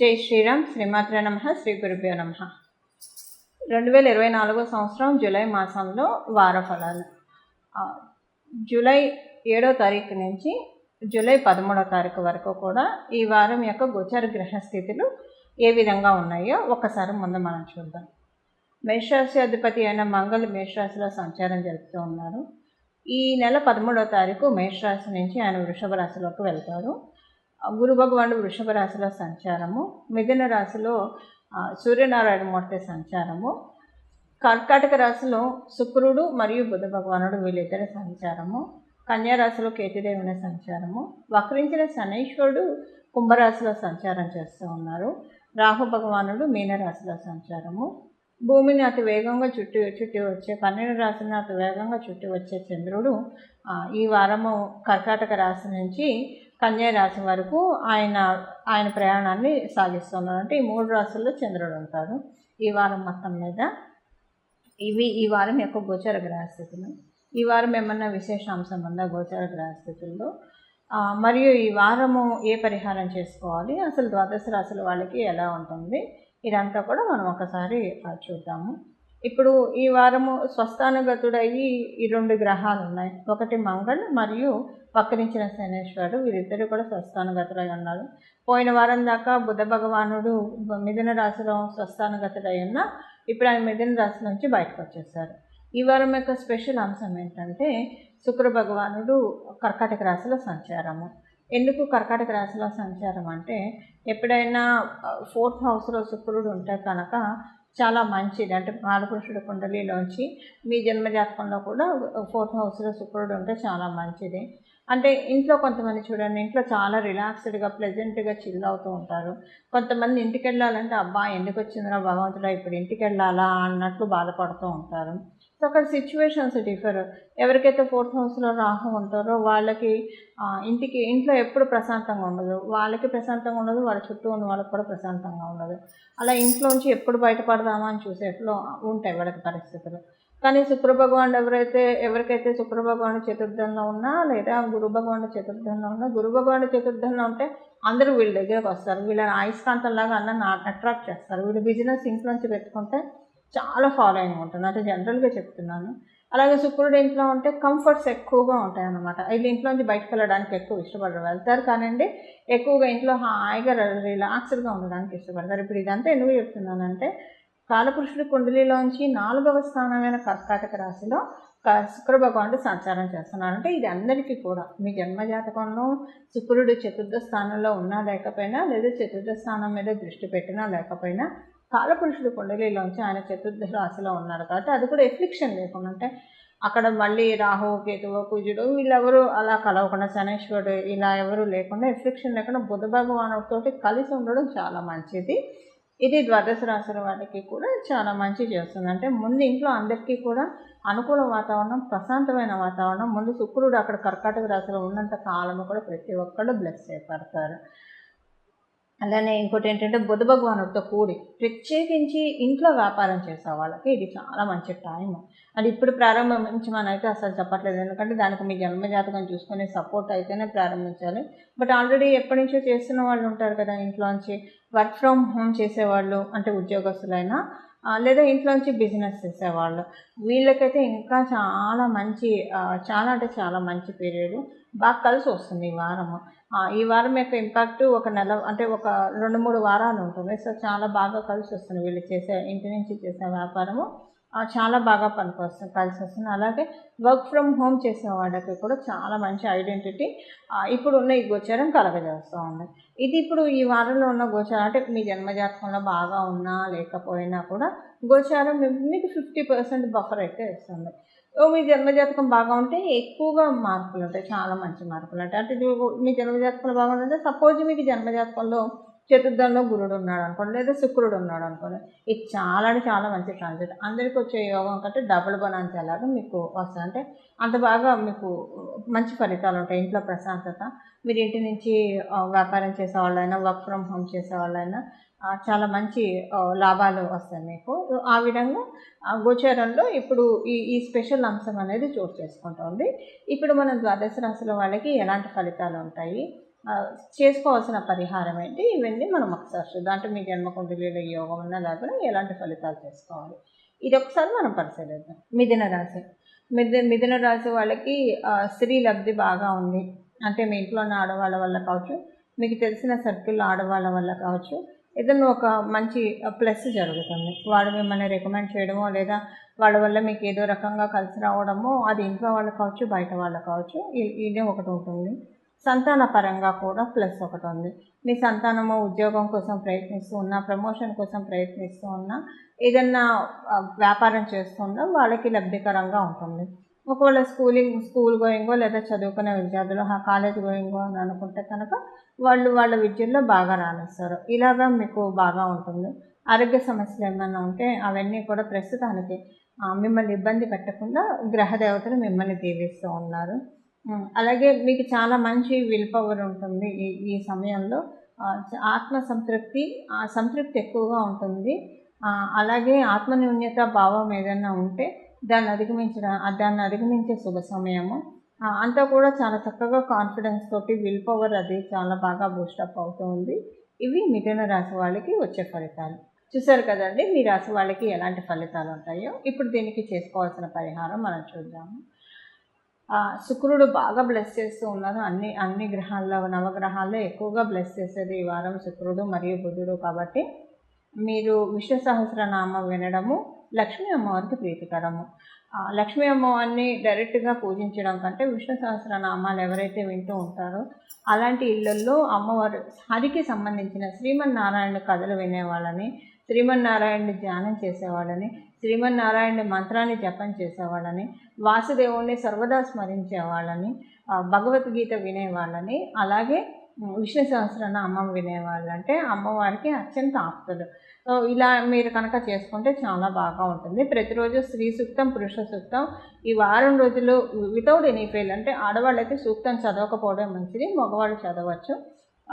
జై శ్రీరామ్ శ్రీమాత్ర నమ శ్రీ గురుభ్యో నమ. రెండు వేల ఇరవై నాలుగో సంవత్సరం జూలై మాసంలో వార ఫలాలు జూలై ఏడో తారీఖు నుంచి జూలై పదమూడో తారీఖు వరకు కూడా ఈ వారం యొక్క గోచర గ్రహస్థితులు ఏ విధంగా ఉన్నాయో ఒకసారి ముందు మనం చూద్దాం. మేషరాశి అధిపతి అయిన మంగళ మేషరాశిలో సంచారం జరుపుతూ ఉన్నారు. ఈ నెల పదమూడవ తారీఖు మేషరాశి నుంచి ఆయన వృషభ రాశిలోకి వెళ్తారు. గురు భగవానుడు వృషభ రాశిలో సంచారము మిథున రాశిలో సూర్యనారాయణ మూర్తి సంచారము. కర్కాటక రాశిలో శుక్రుడు మరియు బుధ భగవానుడు వీళ్ళిద్దరి సంచారము. కన్యారాశిలో కేతుదేవుని సంచారము. వక్రించిన శనైశ్వరుడు కుంభరాశిలో సంచారం చేస్తూ ఉన్నారు. రాహు భగవానుడు మీనరాశిలో సంచారము. భూమిని అతి వేగంగా చుట్టి చుట్టి వచ్చే పన్నెండు రాశిని అతి వేగంగా చుట్టి వచ్చే చంద్రుడు ఈ వారము కర్కాటక రాశి నుంచి రాశి వరకు ఆయన ఆయన ప్రయాణాన్ని సాగిస్తున్నారు అంటే ఈ మూడు రాశుల్లో చంద్రుడు ఉంటాడు. ఈ వారం మొత్తం మీద ఇవి ఈ వారం యొక్క గోచర గ్రహస్థితులు. ఈ వారం ఏమన్నా విశేషాంశం ఉందా గోచర గ్రహస్థితుల్లో? మరియు ఈ వారము ఏ పరిహారం చేసుకోవాలి? అసలు ద్వాదశ రాశుల వాళ్ళకి ఎలా ఉంటుంది? ఇదంతా కూడా మనం ఒకసారి చూద్దాము. ఇప్పుడు ఈ వారము స్వస్థానుగతుడయ్యి ఈ రెండు గ్రహాలు ఉన్నాయి ఒకటి మంగళ్ మరియు వక్రించిన శనేశ్వరుడు. వీరిద్దరు కూడా స్వస్థానగతుడై ఉన్నారు. పోయిన వారం దాకా బుధ భగవానుడు మిథున రాశిలో స్వస్థానుగతుడై ఉన్న ఇప్పుడు ఆయన మిథున రాశి నుంచి బయటకు వచ్చేసారు. ఈ వారం యొక్క స్పెషల్ అంశం ఏంటంటే శుక్ర భగవానుడు కర్కాటక రాశిలో సంచారము. ఎందుకు కర్కాటక రాశిలో సంచారం అంటే ఎప్పుడైనా ఫోర్త్ హౌస్లో శుక్రుడు ఉంటే కనుక చాలా మంచిది. అంటే బాలపురుషుడు కుండలిలోంచి మీ జన్మజాతకంలో కూడా ఫోర్త్ హౌస్లో శుక్రుడు ఉంటే చాలా మంచిది. అంటే ఇంట్లో కొంతమంది చూడండి ఇంట్లో చాలా రిలాక్స్డ్గా ప్లెజెంట్గా చిల్ అవుతూ ఉంటారు. కొంతమంది ఇంటికి వెళ్ళాలంటే అబ్బా ఎందుకు వచ్చిందిరా భగవంతుడా ఇప్పుడు ఇంటికి వెళ్ళాలా అన్నట్లు బాధపడుతూ ఉంటారు. సో అక్కడ సిచ్యువేషన్స్ డిఫర్ ఎవరికైతే ఫోర్త్ హౌస్లో రాహు ఉంటారో వాళ్ళకి ఇంటికి ఇంట్లో ఎప్పుడు ప్రశాంతంగా ఉండదు. వాళ్ళకి ప్రశాంతంగా ఉండదు వాళ్ళ చుట్టూ ఉన్న వాళ్ళకి కూడా ప్రశాంతంగా ఉండదు. అలా ఇంట్లోంచి ఎప్పుడు బయటపడదామా అని చూసేట్లో ఉంటాయి వాళ్ళకి పరిస్థితులు. కానీ శుక్ర భగవానుడు ఎవరైతే ఎవరికైతే శుక్ర భగవానుడు చతుర్థంలో ఉన్నా లేదా గురు భగవానుడు చతుర్థంలో ఉన్నా గురు భగవానుడు చతుర్థంలో ఉంటే అందరూ వీళ్ళ దగ్గరకు వస్తారు. వీళ్ళని అయస్కాంతంలాగా అన్న అట్రాక్ట్ చేస్తారు. వీళ్ళు బిజినెస్ ఇంట్లోంచి పెట్టుకుంటే చాలా ఫాలోయింగ్ ఉంటుంది అంటే జనరల్గా చెప్తున్నాను. అలాగే శుక్రుడు ఇంట్లో ఉంటే కంఫర్ట్స్ ఎక్కువగా ఉంటాయి అన్నమాట వీళ్ళు ఇంట్లోంచి బయటకు వెళ్ళడానికి ఎక్కువ ఇష్టపడరు. వెళ్తారు కానండి ఎక్కువగా ఇంట్లో హాయిగా రిలాక్స్డ్గా ఉండడానికి ఇష్టపడతారు. ఇప్పుడు ఇదంతా ఎందుకు చెప్తున్నానంటే కాలపురుషుడి కుండలిలోంచి నాలుగవ స్థానమైన కర్కాటక రాశిలో క- శుక్ర భగవానుడు సంచారం చేస్తున్నారు. అంటే ఇది అందరికీ కూడా. మీ జన్మజాతకంలో శుక్రుడు చతుర్థ స్థానంలో ఉన్నా లేకపోయినా లేదా చతుర్థ స్థానం మీద దృష్టి పెట్టినా లేకపోయినా కాలపురుషుడు కుండలిలోంచి ఆయన చతుర్థ రాశిలో ఉన్నారు కాబట్టి అది కూడా ఎఫ్లిక్షన్ లేకుండా అంటే అక్కడ మళ్ళీ రాహు కేతువు కుజుడు వీళ్ళెవరు అలా కలవకుండా శనేశ్వరుడు ఇలా ఎవరు లేకుండా ఎఫ్లిక్షన్ లేకుండా బుధ భగవానుడితోటి కలిసి ఉండడం చాలా మంచిది. ఇది ద్వాదశ రాశుల వాళ్ళకి కూడా చాలా మంచి చేస్తుంది. అంటే ముందు ఇంట్లో అందరికీ కూడా అనుకూల వాతావరణం ప్రశాంతమైన వాతావరణం. ముందు శుక్రుడు అక్కడ కర్కాటక రాశిలో ఉన్నంత కాలము కూడా ప్రతి ఒక్కళ్ళు బ్లెస్ చేయబడతారు అలానే ఇంకోటి ఏంటంటే బుధ భగవానుడితో కూడి ప్రత్యేకించి ఇంట్లో వ్యాపారం చేసే వాళ్ళకి ఇది చాలా మంచి టైం అది ఇప్పుడు ప్రారంభించమని అయితే అసలు చెప్పట్లేదు. ఎందుకంటే దానికి మీ జన్మజాతకం చూసుకునే సపోర్ట్ అయితేనే ప్రారంభించాలి. బట్ ఆల్రెడీ ఎప్పటి నుంచో చేస్తున్న వాళ్ళు ఉంటారు కదా ఇంట్లోంచి. వర్క్ ఫ్రమ్ హోమ్ చేసేవాళ్ళు అంటే ఉద్యోగస్తులైనా లేదా ఇంట్లోంచి బిజినెస్ చేసేవాళ్ళు. వీళ్ళకైతే ఇంకా చాలా మంచి చాలా అంటే చాలా మంచి పీరియడ్ బాగా కలిసి వస్తుంది ఈ వారము. ఈ వారం యొక్క ఇంపాక్ట్ ఒక నెల అంటే ఒక రెండు మూడు వారాలు ఉంటుంది. సో చాలా బాగా కలిసి వస్తుంది వీళ్ళు చేసే ఇంటి నుంచి చేసే వ్యాపారము. చాలా బాగా పనికొస్తుంది కలిసి వస్తుంది అలాగే వర్క్ ఫ్రమ్ హోమ్ చేసే వాళ్ళకి కూడా చాలా మంచి ఐడెంటిటీ. ఇప్పుడు ఉన్న ఈ గోచారం కలగజేస్తూ ఉంది ఇది ఇప్పుడు ఈ వారంలో ఉన్న గోచారం అంటే మీ జన్మజాతకంలో బాగా ఉన్నా లేకపోయినా కూడా గోచారం మీకు ఫిఫ్టీ పర్సెంట్ బఫర్ అయితే ఇస్తుంది. మీ జన్మజాతకం బాగా ఉంటే ఎక్కువగా మార్పులు ఉంటాయి చాలా మంచి మార్పులు ఉంటాయి అంటే మీ జన్మజాతకంలో బాగుంటుంటే సపోజ్ మీకు జన్మజాతకంలో చతుర్థంలో గురుడు ఉన్నాడు అనుకోండి లేదా శుక్రుడు ఉన్నాడు అనుకోండి. ఇది చాలా అంటే చాలా మంచి ట్రాన్సిట్ అందరికీ వచ్చే యోగం కంటే డబుల్ బనాన్స్ ఎలాగో మీకు వస్తుంది. అంటే అంత బాగా మీకు మంచి ఫలితాలు ఉంటాయి. ఇంట్లో ప్రశాంతత మీరు ఇంటి నుంచి వ్యాపారం చేసే వాళ్ళైనా వర్క్ ఫ్రమ్ హోమ్ చేసే వాళ్ళైనా చాలా మంచి లాభాలు వస్తాయి మీకు. ఆ విధంగా గోచారంలో ఇప్పుడు ఈ ఈ స్పెషల్ అంశం అనేది చోటు చేసుకుంటుంది. ఇప్పుడు మనం ద్వాదశ రాశుల వాళ్ళకి ఎలాంటి ఫలితాలు ఉంటాయి? చేసుకోవాల్సిన పరిహారం ఏంటి? ఇవన్నీ మనం ఒకసారి చూద్దాం. అంటే మీ జన్మకుండలిలో యోగం ఉన్న లేకుండా ఎలాంటి ఫలితాలు చేసుకోవాలి ఇది ఒకసారి మనం పరిశీలిద్దాం. మిథున రాశి. మిథు మిథున రాశి వాళ్ళకి స్త్రీ లబ్ధి బాగా ఉంది. అంటే మీ ఇంట్లో ఉన్న ఆడవాళ్ళ వల్ల కావచ్చు మీకు తెలిసిన సర్కిల్లో ఆడవాళ్ళ వల్ల కావచ్చు ఏదైనా ఒక మంచి ప్లస్ జరుగుతుంది. వాడు మిమ్మల్ని రికమెండ్ చేయడమో లేదా వాళ్ళ వల్ల మీకు ఏదో రకంగా కలిసి రావడమో అది ఇంట్లో వాళ్ళు కావచ్చు బయట వాళ్ళు కావచ్చు ఇది ఇదే ఒకటి ఉంటుంది. సంతాన పరంగా కూడా ప్లస్ ఒకటి ఉంది. మీ సంతానము ఉద్యోగం కోసం ప్రయత్నిస్తూ ఉన్నా ప్రమోషన్ కోసం ప్రయత్నిస్తూ ఉన్నా ఏదన్నా వ్యాపారం చేస్తున్నా వాళ్ళకి లబ్ధికరంగా ఉంటుంది. ఒకవేళ స్కూలింగ్ స్కూల్ గోయింగో లేదా చదువుకునే విద్యార్థులు ఆ కాలేజ్ గోయింగో అని అనుకుంటే కనుక వాళ్ళు వాళ్ళ విద్యల్లో బాగా రాణిస్తారు. ఇలాగా మీకు బాగా ఉంటుంది. ఆరోగ్య సమస్యలు ఏమైనా ఉంటే అవన్నీ కూడా ప్రస్తుతానికి మిమ్మల్ని ఇబ్బంది పెట్టకుండా గ్రహ దేవతలు మిమ్మల్ని దీవిస్తూ ఉన్నారు. అలాగే మీకు చాలా మంచి విల్ పవర్ ఉంటుంది ఈ ఈ సమయంలో. ఆత్మ సంతృప్తి సంతృప్తి ఎక్కువగా ఉంటుంది. అలాగే ఆత్మన్యూన్యత భావం ఏదైనా ఉంటే దాన్ని అధిగమించడం దాన్ని అధిగమించే శుభ సమయము. అంతా కూడా చాలా చక్కగా కాన్ఫిడెన్స్ తోటి విల్ పవర్ అది చాలా బాగా బూస్టప్ అవుతుంది. ఇవి మిథున రాశి వాళ్ళకి వచ్చే ఫలితాలు. చూసారు కదండి మీ రాశి వాళ్ళకి ఎలాంటి ఫలితాలు ఉంటాయో? ఇప్పుడు దీనికి చేసుకోవాల్సిన పరిహారం మనం చూద్దాము. శుక్రుడు బాగా బ్లెస్ చేస్తూ ఉన్నారు అన్ని అన్ని గ్రహాల్లో నవగ్రహాల్లో ఎక్కువగా బ్లెస్ చేసేది ఈ వారం శుక్రుడు మరియు బుధుడు కాబట్టి మీరు విశ్వ సహస్రనామం వినడము లక్ష్మీ అమ్మవారికి ప్రీతికరము. లక్ష్మీ అమ్మవారిని డైరెక్ట్గా పూజించడం కంటే విష్ణు సహస్రనామాలు ఎవరైతే వింటూ ఉంటారో అలాంటి ఇళ్ళల్లో అమ్మవారు హరికి సంబంధించిన శ్రీమన్నారాయణ కథలు వినేవాళ్ళని శ్రీమన్నారాయణ ధ్యానం చేసేవాళ్ళని శ్రీమన్నారాయణ మంత్రాన్ని జపం చేసేవాళ్ళని వాసుదేవుణ్ణి సర్వదా స్మరించేవాళ్ళని భగవద్గీత వినేవాళ్ళని అలాగే విష్ణు సహస్రనామం వినేవాళ్ళు అంటే అమ్మవారికి అత్యంత ఆప్తులు. ఇలా మీరు కనుక చేసుకుంటే చాలా బాగా ఉంటుంది. ప్రతిరోజు స్త్రీ సూక్తం పురుష సూక్తం ఈ వారం రోజులు వితౌట్ ఎనీ ఫెయిల్ అంటే ఆడవాళ్ళు అయితే సూక్తం చదవకపోవడం మంచిది మగవాళ్ళు చదవచ్చు.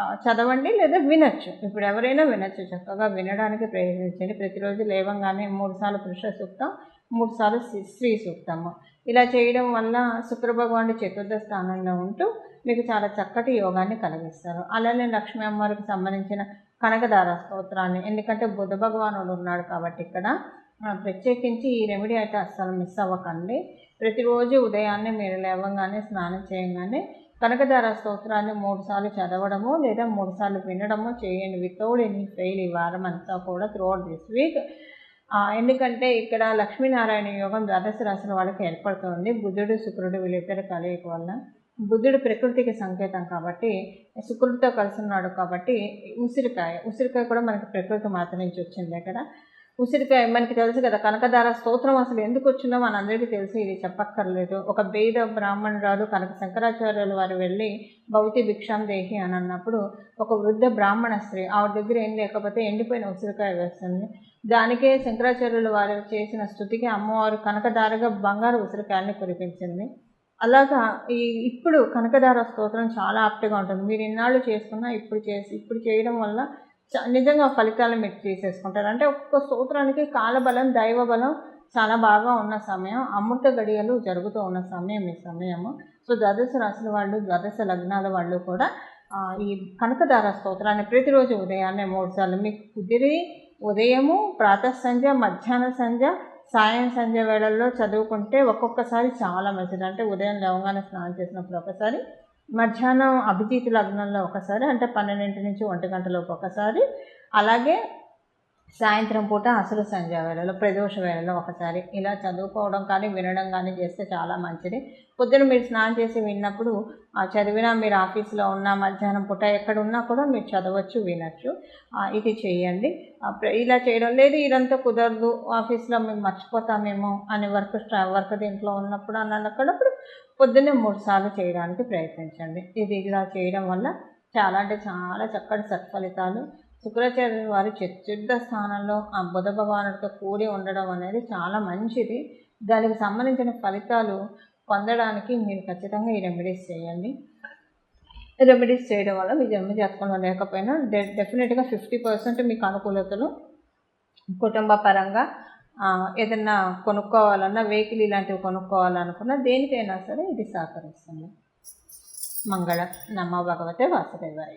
చదవండి లేదా వినొచ్చు. ఇప్పుడు ఎవరైనా వినొచ్చు చక్కగా వినడానికి ప్రయత్నించండి. ప్రతిరోజు లేవంగానే మూడుసార్లు పురుష సూక్తం మూడుసార్లు స్త్రీ- సూక్తము. ఇలా చేయడం వల్ల శుక్రభగవానుడు చతుర్థ స్థానంలో ఉంటూ మీకు చాలా చక్కటి యోగాన్ని కలిగిస్తారు. అలానే లక్ష్మీ అమ్మవారికి సంబంధించిన కనకదార స్తోత్రాన్ని ఎందుకంటే బుధ భగవానుడు ఉన్నాడు కాబట్టి ఇక్కడ ప్రత్యేకించి ఈ రెమెడీ అయితే అస్సలు మిస్ అవ్వకండి. ప్రతిరోజు ఉదయాన్నే మీరు లేవగానే స్నానం చేయగానే కనకదార స్తోత్రాన్ని మూడుసార్లు చదవడము లేదా మూడుసార్లు వినడము చేయండి. వితౌట్ ఎనీ ఫెయిల్ ఈ వారం అంతా కూడా త్రూఅవుట్ దిస్ వీక్ ఎందుకంటే ఇక్కడ లక్ష్మీనారాయణ యోగం ద్వాదశ రాశుల వాళ్ళకి ఏర్పడుతుంది. బుధుడు శుక్రుడు వీళ్ళిద్దరు కలయిక వల్ల బుద్ధుడు ప్రకృతికి సంకేతం కాబట్టి శుక్రుడితో కలిసి ఉన్నాడు కాబట్టి ఉసిరికాయ. ఉసిరికాయ కూడా మనకి ప్రకృతి మాత నుంచి వచ్చింది అక్కడ. ఉసిరికాయ మనకి తెలుసు కదా కనకదార స్తోత్రం అసలు ఎందుకు వచ్చిందో మనందరికీ తెలుసు ఇది చెప్పక్కర్లేదు. ఒక బేద బ్రాహ్మణురాలు కనక శంకరాచార్యులు వారు వెళ్ళి భౌతి భిక్షాం దేహి అని అన్నప్పుడు ఒక వృద్ధ బ్రాహ్మణ స్త్రీ ఆవిడ దగ్గర ఏం లేకపోతే ఎండిపోయిన ఉసిరికాయ వేస్తుంది. దానికే శంకరాచార్యులు వారు చేసిన స్థుతికి అమ్మవారు కనకదారగా బంగారు ఉసిరికాయల్ని కురిపించింది. అలాగా ఈ ఇప్పుడు కనకదార స్తోత్రం చాలా ఆప్ట్గా ఉంటుంది. మీరు ఇన్నాళ్ళు చేసుకున్నా ఇప్పుడు చేసి ఇప్పుడు చేయడం వల్ల నిజంగా ఫలితాలు మీరు తీసేసుకుంటారు. అంటే ఒక్కొక్క సూత్రానికి కాలబలం దైవబలం చాలా బాగా ఉన్న సమయం అమృత గడియలు జరుగుతూ ఉన్న సమయం ఈ సమయము. సో ద్వాదశ రాశుల వాళ్ళు ద్వాదశ లగ్నాల వాళ్ళు కూడా ఈ కనకదార స్తోత్రాన్ని ప్రతిరోజు ఉదయాన్నే మూడు సార్లు మీకు కుదిరి ఉదయము ప్రాతః సంధ్య మధ్యాహ్న సంధ్య సాయం సంధ్య వేళల్లో చదువుకుంటే ఒక్కొక్కసారి చాలా మంచిది. అంటే ఉదయం లేవగానే స్నానం చేసినప్పుడు ఒకసారి మధ్యాహ్నం అభిజిత్ లగ్నంలో ఒకసారి అంటే పన్నెండింటి నుంచి ఒంటి గంటలోపు ఒకసారి. అలాగే సాయంత్రం పూట అసలు సంధ్య వేళలో ప్రదోష వేళలో ఒకసారి. ఇలా చదువుకోవడం కానీ వినడం కానీ చేస్తే చాలా మంచిది. పొద్దున మీరు స్నానం చేసి విన్నప్పుడు ఆ చదివినా మీరు ఆఫీస్లో ఉన్న మధ్యాహ్నం పూట ఎక్కడ ఉన్నా కూడా మీరు చదవచ్చు వినొచ్చు. ఇది చేయండి. ఇలా చేయడం లేదు ఇదంతా కుదరదు ఆఫీస్లో మేము మర్చిపోతామేమో అని వర్క్ వర్క్ దీంట్లో ఉన్నప్పుడు అని అన్నప్పుడు పొద్దున్నే మూడు సార్లు చేయడానికి ప్రయత్నించండి. ఇది ఇలా చేయడం వల్ల చాలా అంటే చాలా చక్కటి సత్ఫలితాలు. శుక్రాచార్య వారి చతుర్థ స్థానంలో ఆ బుధ భగవానుడితో కూడి ఉండడం అనేది చాలా మంచిది. దానికి సంబంధించిన ఫలితాలు పొందడానికి మీరు ఖచ్చితంగా ఈ రెమెడీస్ చేయండి. రెమెడీస్ చేయడం వల్ల మీ జన్మ జాతకంలో లేకపోయినా డె డెఫినెట్గా ఫిఫ్టీ పర్సెంట్ మీకు అనుకూలతలు కుటుంబ పరంగా ఏదన్నా కొనుక్కోవాలన్నా వెహికల్ ఇలాంటివి కొనుక్కోవాలనుకున్నా దేనికైనా సరే ఇది సహకరిస్తుంది. మంగళ నమ భగవతే వాసుదేవాయ.